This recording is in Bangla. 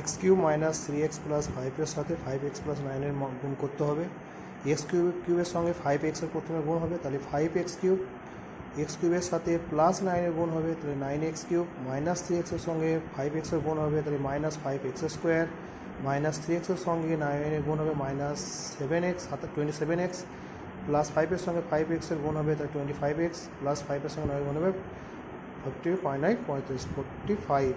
X cube minus three x plus ফাইভের সাথে ফাইভ এক্স প্লাস নাইনের গুণ করতে হবে। এক্স কিউব কিউবের সঙ্গে ফাইভ এক্সের প্রথমে গুণ হবে, তাহলে ফাইভ এক্স কিউব এক্স কিউবের সাথে প্লাস নাইনের গুণ হবে, তাহলে nine x cube minus three এক্সের সঙ্গে ফাইভ এক্সের গুণ হবে, তাহলে minus five x square. Minus three এক্সের সঙ্গে নাইনের গুণ হবে, minus seven x twenty seven x. Plus ফাইভের সঙ্গে ফাইভ এক্সের গুণ হবে, তাহলে টোয়েন্টি ফাইভ এক্স। প্লাস ফাইভের সঙ্গে নয় গুণ হবে, ফিফটি, পয়েন্ট নাইন পঁয়ত্রিশ ফোরটি ফাইভ